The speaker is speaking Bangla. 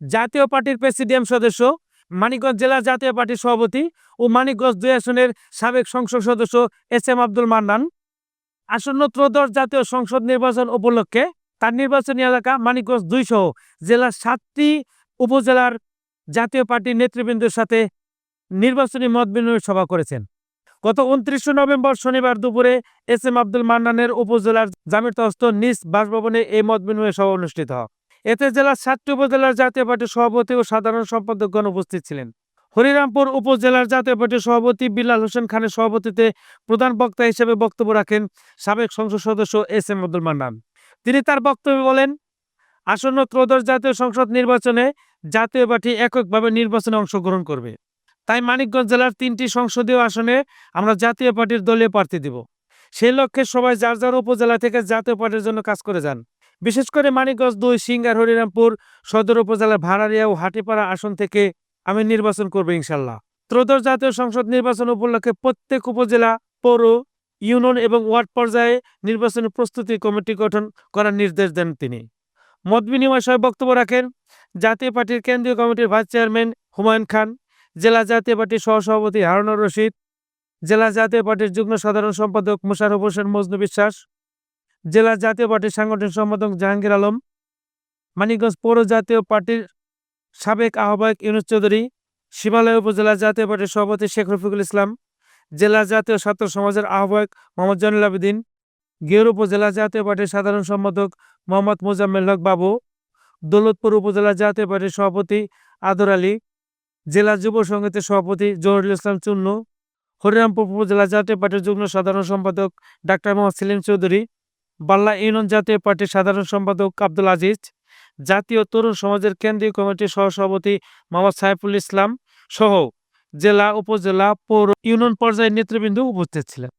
জাতীয় পার্টির প্রেসিডিয়াম সদস্য, মানিকগঞ্জ জেলা জাতীয় পার্টির সভাপতি ও মানিকগঞ্জ দুই আসনের সাবেক সংসদ সদস্য এস এম আব্দুল মান্নান। আসন্ন ত্রয়োদশ জাতীয় সংসদ নির্বাচন উপলক্ষে তার নির্বাচনী এলাকা মানিকগঞ্জ দুই সহ জেলার সাতটি উপজেলার জাতীয় পার্টির নেতৃবৃন্দের সাথে নির্বাচনী মত বিনিময় সভা করেছেন। গত উনত্রিশে নভেম্বর শনিবার দুপুরে এস এম আব্দুল মান্নানের উপজেলার জামিরতস্ত নিজ বাসভবনে এই মত বিনিময় সভা অনুষ্ঠিত হয়। এতে জেলার সাতটি উপজেলার জাতীয় পার্টির সভাপতি ও সাধারণ সম্পাদকগণ উপস্থিত ছিলেন। হরিরামপুর উপজেলার জাতীয় পার্টির সভাপতি বিলাল হোসেন খানের সভাপতিতে প্রধান বক্তা হিসেবে বক্তব্য রাখেন সাবেক সংসদ সদস্য এস এম আব্দুল মান্নান। তিনি তার বক্তব্যে বলেন, আসন্ন ত্রয়োদশ জাতীয় সংসদ নির্বাচনে জাতীয় পার্টি এককভাবে নির্বাচনে অংশগ্রহণ করবে। তাই মানিকগঞ্জ জেলার তিনটি সংসদীয় আসনে আমরা জাতীয় পার্টির দলীয় প্রার্থী দিব। সেই লক্ষ্যে সবাই যার যার উপজেলা থেকে জাতীয় পার্টির জন্য কাজ করে যান। বিশেষ করে মানিকগঞ্জ, দুই সিঙ্গার হরিরামপুর সদর উপজেলার ভাড়ারিয়া ও হাটিপাড়া আসন থেকে আমি নির্বাচন করব ইনশাল্লাহ। ত্রয়োদশ জাতীয় সংসদ নির্বাচন উপলক্ষে প্রত্যেক উপজেলা, পৌর, ইউনিয়ন এবং ওয়ার্ড পর্যায়ে নির্বাচনী প্রস্তুতি কমিটি গঠন করার নির্দেশ দেন তিনি। মত বিনিময় সভায় বক্তব্য রাখেন জাতীয় পার্টির কেন্দ্রীয় কমিটির ভাইস চেয়ারম্যান হুমায়ুন খান, জেলা জাতীয় পার্টির সহসভাপতি হারুনুর রশিদ, জেলা জাতীয় পার্টির যুগ্ম সাধারণ সম্পাদক মোশারফ হোসেন মজনু বিশ্বাস জেলা জাতীয় পার্টির সাংগঠনিক সম্পাদক জাহাঙ্গীর আলম, মানিকগঞ্জ পৌর জাতীয় পার্টির সাবেক আহ্বায়ক ইউনুস চৌধুরী, শিবালয় উপজেলা জাতীয় পার্টির সভাপতি শেখ রফিকুল ইসলাম, জেলা জাতীয় ছাত্র সমাজের আহ্বায়ক মোহাম্মদ জয়নুল আবেদিন গেউর উপজেলা জাতীয় পার্টির সাধারণ সম্পাদক মোহাম্মদ মোজাম্মেল হক বাবু, দৌলতপুর উপজেলা জাতীয় পার্টির সভাপতি আদর আলী, জেলা যুব সংগীতের সভাপতি জহরুল ইসলাম চুন্নু, হরিরামপুর উপজেলা জাতীয় পার্টির যুগ্ম সাধারণ সম্পাদক ডাক্তার মোহাম্মদ সেলিম চৌধুরী বাল্লা ইউনিয়ন জাতীয় পার্টির সাধারণ সম্পাদক আব্দুল আজিজ, জাতীয় তরুণ সমাজের কেন্দ্রীয় কমিটির সহসভাপতি মোহাম্মদ সাইফুল ইসলাম সহ জেলা, উপজেলা, পৌর ইউনিয়ন পর্যায়ের নেতৃবৃন্দ উপস্থিত ছিলেন।